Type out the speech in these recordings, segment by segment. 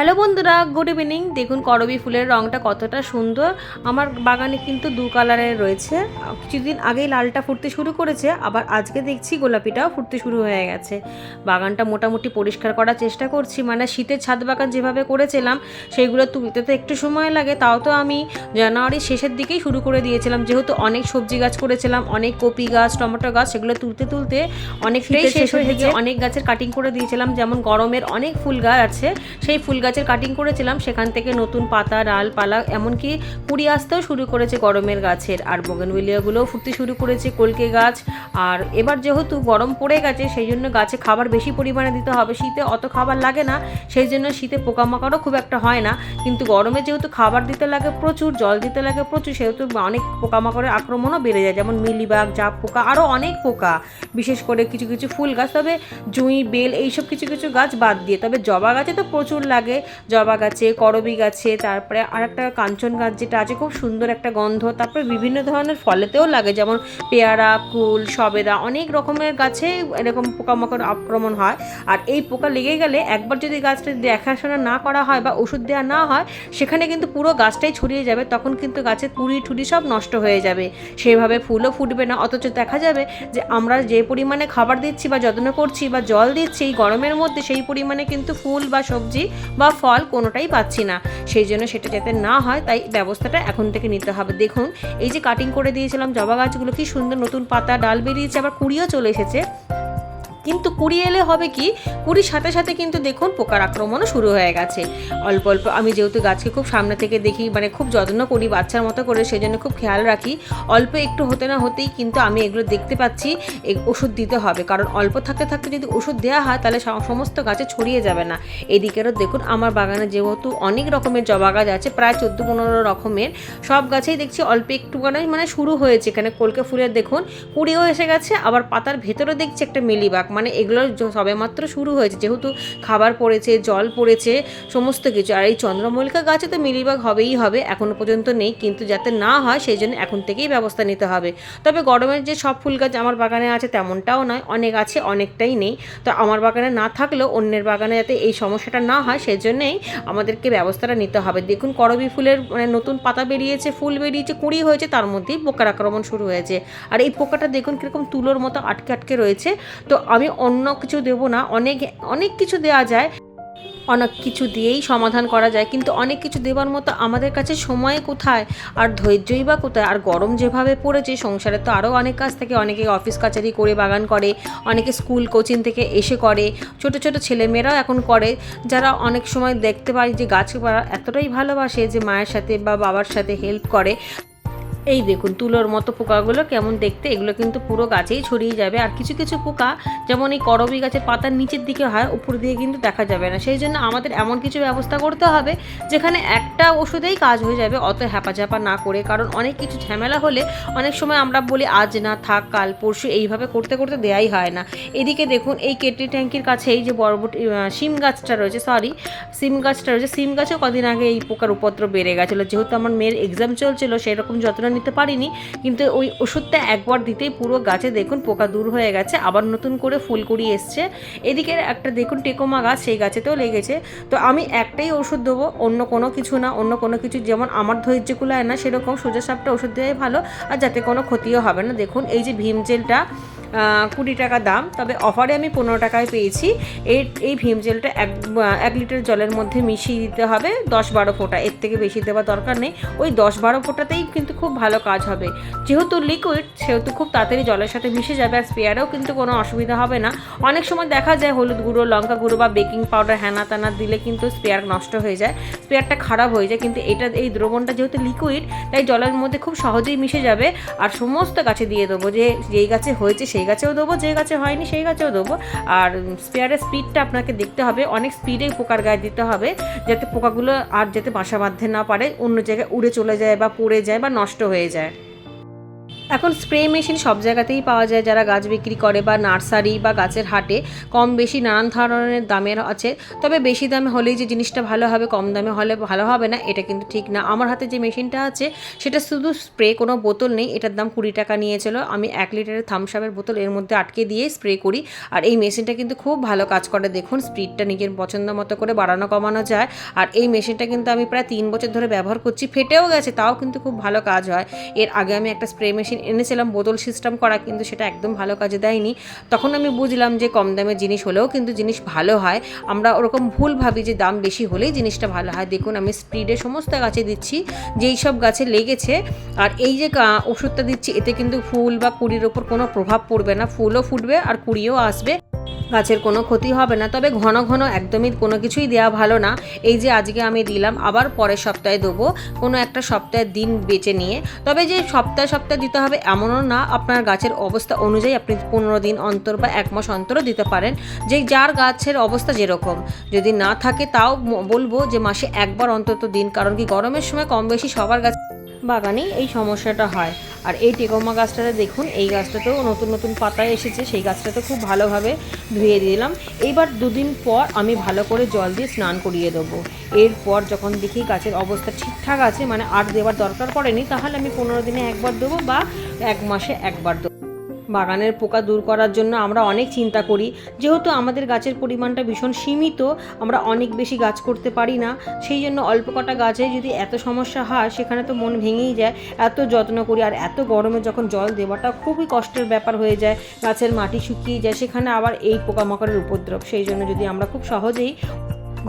Hello বন্ধুরা good evening. দেখুন করবি ফুলের রঙটা কতটা সুন্দর। আমার বাগানে কিন্তু দু কালারের রয়েছে। কিছুদিন আগেই লালটা ফুটতে শুরু করেছে আবার আজকে দেখছি গোলাপিটাও ফুটতে শুরু হয়ে গেছে। বাগানটা মোটামুটি পরিষ্কার করার চেষ্টা করছি মানে শীতের ছাদ বাগান যেভাবে করেছিলাম সেইগুলো তুলতে তো একটু সময় লাগে। তাও তো আমি জানুয়ারির শেষের দিকেই শুরু করে দিয়েছিলাম। যেহেতু অনেক সবজি গাছ করেছিলাম অনেক কপি গাছ টমেটো গাছ সেগুলো তুলতে তুলতে অনেকটাই শীতের শেষ হয়ে গেছে। অনেক গাছের কাটিং করে দিয়েছিলাম যেমন গরমের অনেক ফুল গাছ আছে সেই ফুল গাছের কাটিং করেছিলাম, সেখান থেকে নতুন পাতা, ডালপালা, এমনকি কুড়ি আসতেও শুরু করেছে গরমের গাছের। আর বগেনভিলিয়াগুলোও ফুটতে শুরু করেছে কলকে গাছ। আর এবার যেহেতু গরম পড়ে গেছে, সেই জন্য গাছে খাবার বেশি পরিমাণে দিতে হবে। শীতে অত খাবার লাগে না, সেই জন্য শীতে পোকামাকড়ও খুব একটা হয় না। কিন্তু গরমে যেহেতু খাবার দিতে লাগে প্রচুর, জল দিতে লাগে প্রচুর, সেহেতু অনেক পোকামাকড়ের আক্রমণও বেড়ে যায়। যেমন মিলিবাগ, জাপ পোকা, আরও অনেক পোকা। বিশেষ করে কিছু কিছু ফুল গাছ, তবে জুঁই, বেল, এইসব কিছু কিছু গাছ বাদ দিয়ে। তবে জবা গাছে তো প্রচুর লাগে। জবা গাছে, করবি গাছে, তারপরে আর একটা কাঞ্চন গাছ যেটা আছে, খুব সুন্দর একটা গন্ধ। তারপরে বিভিন্ন ধরনের ফলেতেও লাগে, যেমন পেয়ারা, কুল, সবেদা, অনেক রকমের গাছে এরকম পোকামাকড় আক্রমণ হয়। আর এই পোকা লেগে গেলে একবার যদি গাছটা দেখাশোনা না করা হয় বা ওষুধ দেওয়া না হয়, সেখানে কিন্তু পুরো গাছটাই ছড়িয়ে যাবে, তখন কিন্তু গাছের পুরি টুরি সব নষ্ট হয়ে যাবে। সেভাবে ফুলও ফুটবে না, অথচ দেখা যাবে যে আমরা যে পরিমাণে খাবার দিচ্ছি বা যত্ন করছি বা জল দিচ্ছি এই গরমের মধ্যে, সেই পরিমাণে কিন্তু ফুল বা সবজি বা ফল কোনোটাই পাচ্ছি না। সেই জন্য সেটা যাতে না হয়, তাই ব্যবস্থাটা এখন থেকে নিতে হবে। দেখুন, এই যে কাটিং করে দিয়েছিলাম জবা গাছগুলো, কি সুন্দর নতুন পাতা, ডাল বেরিয়েছে, আবার কুড়িও চলে এসেছে। কিন্তু কুড়ি এলে হবে কি? কুড়ির সাথে সাথে কিন্তু দেখুন পোকার আক্রমণও শুরু হয়ে গেছে। অল্প অল্প আমি যেহেতু গাছকে খুব সামনে থেকে দেখি মানে খুব যত্ন করি, বাচ্চার মতো করে সেই জন্য খুব খেয়াল রাখি। অল্প একটু হতে না হতেই কিন্তু আমি এগুলো দেখতে পাচ্ছি ওষুধ দিতে হবে। কারণ অল্প থাকতে থাকতে যদি ওষুধ দেওয়া হয়, তাহলে সমস্ত গাছে ছড়িয়ে যাবে না। এদিকেরও দেখুন আমার বাগানে যেহেতু অনেক রকমের জবা গাছ আছে, প্রায় চোদ্দ পনেরো রকমের। সব গাছেই দেখছি অল্প একটুখানি মানে শুরু হয়েছে। এখানে কলকে ফুলের দেখুন, কুড়িও এসে গেছে, আবার পাতার ভেতরে দেখছি একটা মিলিবাগ। মানে এগুলো সবে মাত্র শুরু হয়েছে। যেহেতু খাবার পড়েছে, জল পড়েছে, সমস্ত কিছু। আর এই চন্দ্রমল্লিকা গাছে তো মিলিবাগ হবেই হবে। এখনও পর্যন্ত নেই, কিন্তু যাতে না হয় সেই জন্য এখন থেকেই ব্যবস্থা নিতে হবে। তবে গরমের যে সব ফুল গাছ আমার বাগানে আছে তেমনটাও নয়, অনেক আছে, অনেকটাই নেই। তো আমার বাগানে না থাকলেও অন্যের বাগানে যাতে এই সমস্যাটা না হয়, সেজন্যই আমাদেরকে ব্যবস্থাটা নিতে হবে। দেখুন, করবি ফুলের মানে নতুন পাতা বেরিয়েছে, ফুল বেরিয়েছে, কুড়ি হয়েছে, তার মধ্যেই পোকার আক্রমণ শুরু হয়েছে। আর এই পোকাটা দেখুন কীরকম তুলোর মতো আটকে আটকে রয়েছে। তো আমি অন্য কিছু দেবো না, অনেক অনেক কিছু দেওয়া যায়। অনেক কিছু দিয়েই সমাধান করা যায়, কিন্তু অনেক কিছু দেওয়ার মতো আমাদের কাছে সময় কোথায়? আর ধৈর্যই বা কোথায়? আর গরম যেভাবে পড়েছে, সংসারে তো আরও অনেক কাজ থাকে। অনেকে অফিস কাচারি করে, বাগান করে, অনেকে স্কুল কোচিং থেকে এসে করে। ছোট ছোট ছেলেমেয়েরাও এখন করে। যারা অনেক সময় দেখতে পাই যে গাছ এতটাই ভালোবাসে যে মায়ের সাথে বা বাবার সাথে হেল্প করে। এই দেখুন, তুলোর মতো পোকাগুলো কেমন দেখতে? এগুলো কিন্তু পুরো গাছেই ছড়িয়ে যাবে। আর কিছু কিছু পোকা যেমন এই করবি গাছের পাতার নিচের দিকে হয়, উপর দিয়ে কিন্তু দেখা যাবে না। সেই জন্য আমাদের এমন কিছু ব্যবস্থা করতে হবে, যেখানে একটা ওষুধেই কাজ হয়ে যাবে, অত হ্যাপাঝাপা না করে। কারণ অনেক কিছু ঝামেলা হলে অনেক সময় আমরা বলি, আজ না থাক, কাল পরশু। এইভাবে করতে করতে দেয়াই হয় না। এদিকে দেখুন, এই কেটলি ট্যাঙ্কির কাছেই যে বরবটি শিম গাছটা রয়েছে সরি সিম গাছটা রয়েছে সিম গাছেও কদিন আগে এই পোকার উপদ্রব বেড়ে গেছিল। যেহেতু আমার মেয়ের এক্সাম চলছিল, সেরকম যত্ন নিতে পারিনি, কিন্তু ওই ওষুধটা একবার দিতেই পুরো গাছে দেখুন পোকা দূর হয়ে গেছে, আবার নতুন করে ফুলকুড়ি এসছে। এদিকে একটা দেখুন টেকোমা গাছ, সেই গাছেতেও লেগেছে। তো আমি একটাই ওষুধ দেবো, অন্য কোনো কিছু না, অন্য কোনো কিছু যেমন আমার ধৈর্য কুলায় না, সেরকম সোজা সাপটা ওষুধ দেওয়াই ভালো, আর যাতে কোনো ক্ষতিও হবে না। দেখুন, এই যে ভীম জেলটা কুড়ি টাকা দাম, তবে অফারে আমি পনেরো টাকায় পেয়েছি। এর, এই ভীম জেলটা এক এক লিটার জলের মধ্যে মিশিয়ে দিতে হবে, দশ বারো ফোঁটা। এর থেকে বেশি দেওয়ার দরকার নেই। ওই দশ বারো ফোঁটাতেই কিন্তু খুব ভালো কাজ হবে। যেহেতু লিকুইড সেহেতু খুব তাড়াতাড়ি জলের সাথে মিশে যাবে, আর স্পেয়ারেও কিন্তু কোনো অসুবিধা হবে না। অনেক সময় দেখা যায় হলুদ গুঁড়ো, লঙ্কা গুঁড়ো বা বেকিং পাউডার হ্যানা ত্যানা দিলে কিন্তু স্পেয়ার নষ্ট হয়ে যায় স্পেয়ারটা খারাপ হয়ে যায়। কিন্তু এটা, এই দ্রবণটা যেহেতু লিকুইড তাই জলের মধ্যে খুব সহজেই মিশে যাবে। আর সমস্ত গাছে দিয়ে দেবো যে, যেই গাছে হয়েছে সেই গাছেও দেবো, যে গাছে হয়নি সেই গাছেও দেবো। আর স্পেয়ারের স্পিডটা আপনাকে দেখতে হবে, অনেক স্পিডে পোকার গায়ে দিতে হবে, যাতে পোকাগুলো আর যাতে বাসা বাঁধতে না পারে, অন্য জায়গায় উড়ে চলে যায় বা পড়ে যায় বা নষ্ট হয়ে যায়। এখন স্প্রে মেশিন সব জায়গাতেই পাওয়া যায় যারা গাছ বিক্রি করে বা নার্সারি বা গাছের হাটে। কম বেশি নানান ধরনের দামের আছে। তবে বেশি দামে হলেই যে জিনিসটা ভালো হবে, কম দামে হলে ভালো হবে না, এটা কিন্তু ঠিক না। আমার হাতে যে মেশিনটা আছে, সেটা শুধু স্প্রে কোনো বোতল নেই, এটার দাম কুড়ি টাকা নিয়েছিল। আমি এক লিটারের থামসাপের বোতল এর মধ্যে আটকে দিয়ে স্প্রে করি। আর এই মেশিনটা কিন্তু খুব ভালো কাজ করে। দেখুন স্পিডটা নিজের পছন্দ মতো করে বাড়ানো কমানো যায়। আর এই মেশিনটা কিন্তু আমি প্রায় তিন বছর ধরে ব্যবহার করছি, ফেটেও গেছে, তাও কিন্তু খুব ভালো কাজ হয়। এর আগে আমি একটা স্প্রে মেশিন এনেছিলাম, বোতল সিস্টেম করা, কিন্তু সেটা একদম ভালো কাজে দেয়নি। তখন আমি বুঝলাম যে কম দামের জিনিস হলেও কিন্তু জিনিস ভালো হয়। আমরা ওরকম ভুল ভাবি যে দাম বেশি হলেই জিনিসটা ভালো হয়। দেখুন, আমি স্প্রিডে সমস্ত গাছে দিচ্ছি, যেই সব গাছে লেগেছে, আর এই যে ওষুধটা দিচ্ছি, এতে কিন্তু ফুল বা কুড়ির ওপর কোনো প্রভাব পড়বে না। ফুলও ফুটবে আর কুড়িও আসবে। গাছের কোনো ক্ষতি হবে না। তবে ঘন ঘন একদমই কোনো কিছুই দেওয়া ভালো না। এই যে আজকে আমি দিলাম, আবার পরের সপ্তাহে দেবো। কোনো একটা সপ্তাহের দিন বেছে নিয়ে। তবে যে সপ্তাহে সপ্তাহে দিতে হবে এমনও না, আপনার গাছের অবস্থা অনুযায়ী আপনি পনেরো দিন অন্তর বা এক মাস অন্তরও দিতে পারেন। যে যার গাছের অবস্থা যেরকম। যদি না থাকে তাও বলব যে মাসে একবার অন্তত দিন। কারণ কি গরমের সময় কম বেশি সবার গাছ বাগানে এই সমস্যাটা হয়। আর এই টেকোমা গাছটাতে দেখুন, এই গাছটাতেও নতুন নতুন পাতা এসেছে, সেই গাছটাতে খুব ভালোভাবে ধুয়ে দিলাম। এইবার দুদিন পর আমি ভালো করে জল দিয়ে স্নান করিয়ে দেবো। এরপর যখন দেখি গাছের অবস্থা ঠিকঠাক আছে মানে আর দেওয়ার দরকার পড়েনি, তাহলে আমি পনেরো দিনে একবার দেবো বা এক মাসে একবার দেবো। বাগানের পোকা দূর করার জন্য আমরা অনেক চিন্তা করি। যেহেতু আমাদের গাছের পরিমাণটা ভীষণ সীমিত, আমরা অনেক বেশি গাছ করতে পারি না। সেই জন্য অল্প কটা গাছে যদি এত সমস্যা হয়, সেখানে তো মন ভেঙেই যায়। এত যত্ন করি আর এত গরমে যখন জল দেওয়াটা খুবই কষ্টের ব্যাপার হয়ে যায়, গাছের মাটি শুকিয়ে যায়, সেখানে আবার এই পোকামাকড়ের উপদ্রব। সেই জন্য যদি আমরা খুব সহজেই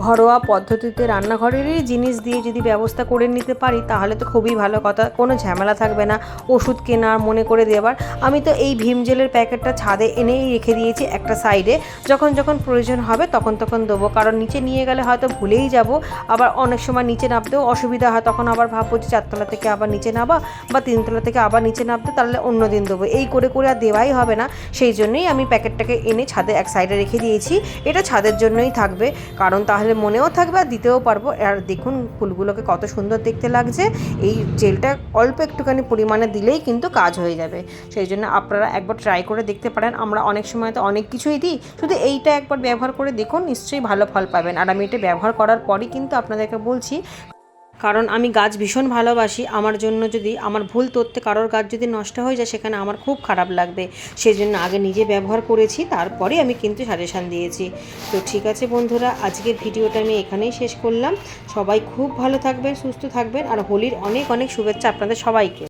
ঘরোয়া পদ্ধতিতে রান্নাঘরেরই জিনিস দিয়ে যদি ব্যবস্থা করে নিতে পারি, তাহলে তো খুবই ভালো কথা। কোনো ঝামেলা থাকবে না, ওষুধ কেনার মনে করে দেওয়ার আমি তো এই ভীম জেলের প্যাকেটটা ছাদে এনেই রেখে দিয়েছি একটা সাইডে। যখন যখন প্রয়োজন হবে তখন তখন দেবো, কারণ নিচে নিয়ে গেলে হয়তো ভুলেই যাব। আবার অনেক সময় নিচে নামতেও অসুবিধা হয়, তখন আবার ভাববো যে চারতলা থেকে আবার নিচে নামা বা তিনতলা থেকে আবার নিচে নামতে, তাহলে অন্য দিন দেবো। এই করে করে আর দেওয়াই হবে না। সেই জন্যই আমি প্যাকেটটাকে এনে ছাদে এক সাইডে রেখে দিয়েছি। এটা ছাদের জন্যই থাকবে, কারণ তাহলে মনেও থাকবে আর দিতেও পারব। আর দেখুন, ফুলগুলোকে কত সুন্দর দেখতে লাগছে। এই জেলটা অল্প একটুখানি পরিমাণে দিলেই কিন্তু কাজ হয়ে যাবে। সেই জন্য আপনারা একবার ট্রাই করে দেখতে পারেন। আমরা অনেক সময় তো অনেক কিছুই দিই। শুধু এইটা একবার ব্যবহার করে দেখুন, নিশ্চয়ই ভালো ফল পাবেন। আর আমি এটা ব্যবহার করার পরই কিন্তু আপনাদেরকে বলছি কারণ আমি গাছ ভীষণ ভালোবাসি। আমার জন্য যদি, আমার ভুল তথ্যে কারোর গাছ যদি নষ্ট হয়ে যায়, সেখানে আমার খুব খারাপ লাগবে। সেই জন্য আগে নিজে ব্যবহার করেছি, তারপরে আমি কিন্তু সাজেশান দিয়েছি। তো ঠিক আছে বন্ধুরা, আজকের ভিডিওটা আমি এখানেই শেষ করলাম। সবাই খুব ভালো থাকবেন, সুস্থ থাকবেন, আর হোলির অনেক অনেক শুভেচ্ছা আপনাদের সবাইকে।